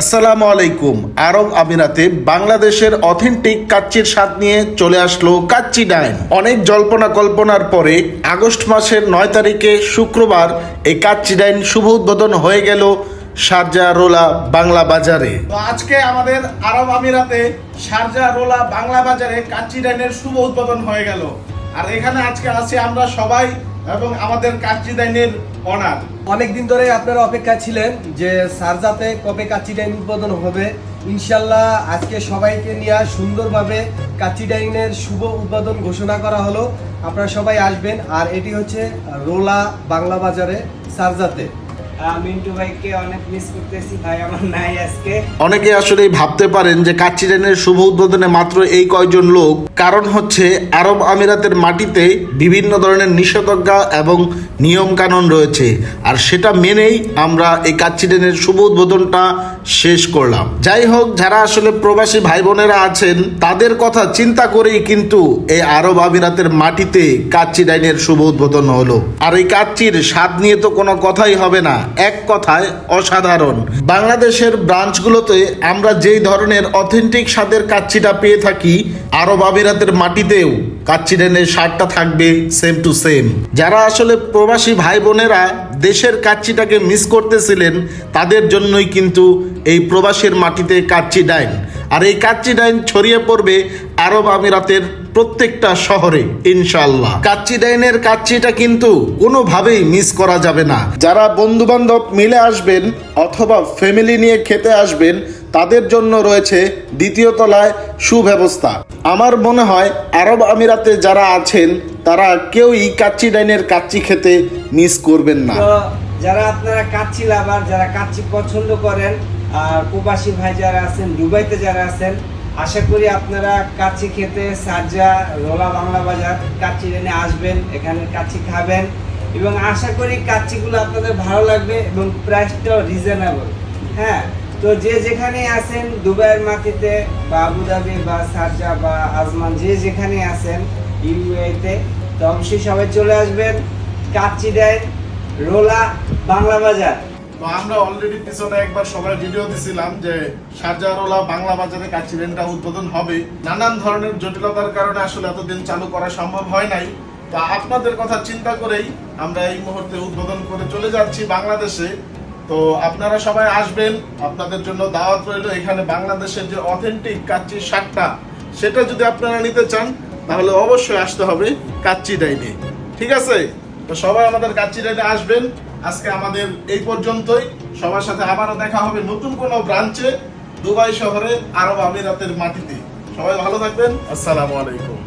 আসসালামু আলাইকুম। আরব আমিরাতে বাংলাদেশের অথেন্টিক কাচ্চির স্বাদ নিয়ে চলে আসলো কাচ্চি ডাইন। অনেক জল্পনা কল্পনার পরে আগস্ট মাসের নয় তারিখে শুক্রবার এই কাচ্চি ডাইন শুভ উদ্বোধন হয়ে গেল সারজা রোলা বাংলা বাজারে। তো আজকে আমাদের আরব আমিরাতে সারজা রোলা বাংলা বাজারে কাচ্চি ডাইনের শুভ উদ্বোধন হয়ে গেল। আর এখানে আজকে আছি আমরা সবাই এবং আমাদের কাচ্চি ডাইনের অনার অনেক দিন ধরে আপনারা অপেক্ষা ছিলেন যে সারজাতে কবে কাচ্চি ডাইন উদ্বোধন হবে। ইনশাল্লাহ আজকে সবাইকে নিয়ে সুন্দরভাবে কাচ্চি ডাইনের শুভ উদ্বোধন ঘোষণা করা হলো। আপনারা সবাই আসবেন। আর এটি হচ্ছে রোলা বাংলা বাজারে সারজাতে। অনেক আসলে ভাবতে পারেন যে কাচ্চি ডাইনের শুভ উদ্বোধনে মাত্র এই কয়জন লোক। কারণ হচ্ছে, আরব আমিরাতের মাটিতে বিভিন্ন ধরনের নিষেধাজ্ঞা এবং নিয়ম কানুন রয়েছে। আর সেটা মেনেই আমরা এই কাচ্চি ডাইনের শুভ উদ্বোধনটা শেষ করলাম। যাই হোক, যারা আসলে প্রবাসী ভাই বোনেরা আছেন, তাদের কথা চিন্তা করেই কিন্তু এই আরব আমিরাতের মাটিতে কাচ্চি ডাইনের শুভ উদ্বোধন হলো। আর এই কাচ্চির স্বাদ নিয়ে তো কোনো কথাই হবে না। এক কথায় অসাধারণ। বাংলাদেশের ব্রাঞ্চগুলোতে আমরা যেই ধরনের অথেন্টিক স্বাদের কাচ্চিটা পেয়ে থাকি, আরব আমিরাতের মাটিতেও। কাচ্চি ডাইনের স্বাদটা থাকবে সেম টু সেম যারা আসলে প্রবাসী ভাই বোনেরা দেশের কাচ্চিটাকে মিস করতেছিলেন, তাদের জন্যই কিন্তু এই প্রবাসীর মাটিতে কাচ্চি ডাইন। আর এই কাচ্চি ডাইন ছড়িয়ে পড়বে আরব আমিরাতের প্রত্যেকটা শহরে ইনশাল্লাহ কাচ্চি ডাইনের কাচ্চিটা কিন্তু কোনোভাবেই মিস করা যাবে না। যারা বন্ধু বান্ধব মিলে আসবেন অথবা ফ্যামিলি নিয়ে খেতে আসবেন, তাদের জন্য রয়েছে দ্বিতীয় তলায় সুব্যবস্থা। আমার মনে হয়, আরব আমিরাতে যারা আছেন, তারা কেউই কাচ্চি ডাইনের কাচ্চি খেতে মিস করবেন না। যারা আপনারা কাচ্চি লাভার, যারা কাচ্চি পছন্দ করেন, আর প্রবাসী ভাই যারা আছেন, দুবাইতে যারা আছেন আশা করি আপনারা কাচ্চি খেতে সারজা রোলা বাংলা বাজার কাচ্চি এনে আসবেন, এখানে কাচ্চি খাবেন এবং আশা করি কাচ্চিগুলো আপনাদের ভালো লাগবে এবং প্রাইসটাও রিজনেবল হ্যাঁ তো যে যেখানে আছেন দুবাইয়ের মাটিতে বা আবুধাবি বা সারজা বা আজমান যে যেখানে আছেন ইউএতে, তো অবশ্যই সবাই চলে আসবেন কাচ্চি দেয় রোলা বাংলা বাজার। তো আমরা অলরেডি পিছনে একবার সবাই ভিডিও দিছিলাম যে শারজারোলা বাংলা বাজারে কাচ্চি ডাইনটা উদ্বোধন হবে। নানান ধরনের জটিলতার কারণে আসলে এতদিন চালু করা সম্ভব হয় নাই। তো আপনাদের কথা চিন্তা করেই আমরা এই মুহূর্তে উদ্বোধন করে চলে যাচ্ছি বাংলাদেশে। তো আপনারা সবাই আসবেন, আপনাদের জন্য দাওয়াত রইল এখানে বাংলাদেশের যে অথেন্টিক কাচ্চির শাকটা, সেটা যদি আপনারা নিতে চান, তাহলে অবশ্যই আসতে হবে কাচ্চি ডাইনে। ঠিক আছে? তো সবাই আমাদের কাচ্চি ডাইনে আসবেন। আজকে আমাদের এই পর্যন্তই। সবার সাথে আবারও দেখা হবে নতুন কোনো ব্রাঞ্চে, দুবাই শহরে, আরব আমিরাতের মাটিতে। সবাই ভালো থাকবেন। আসসালামু আলাইকুম।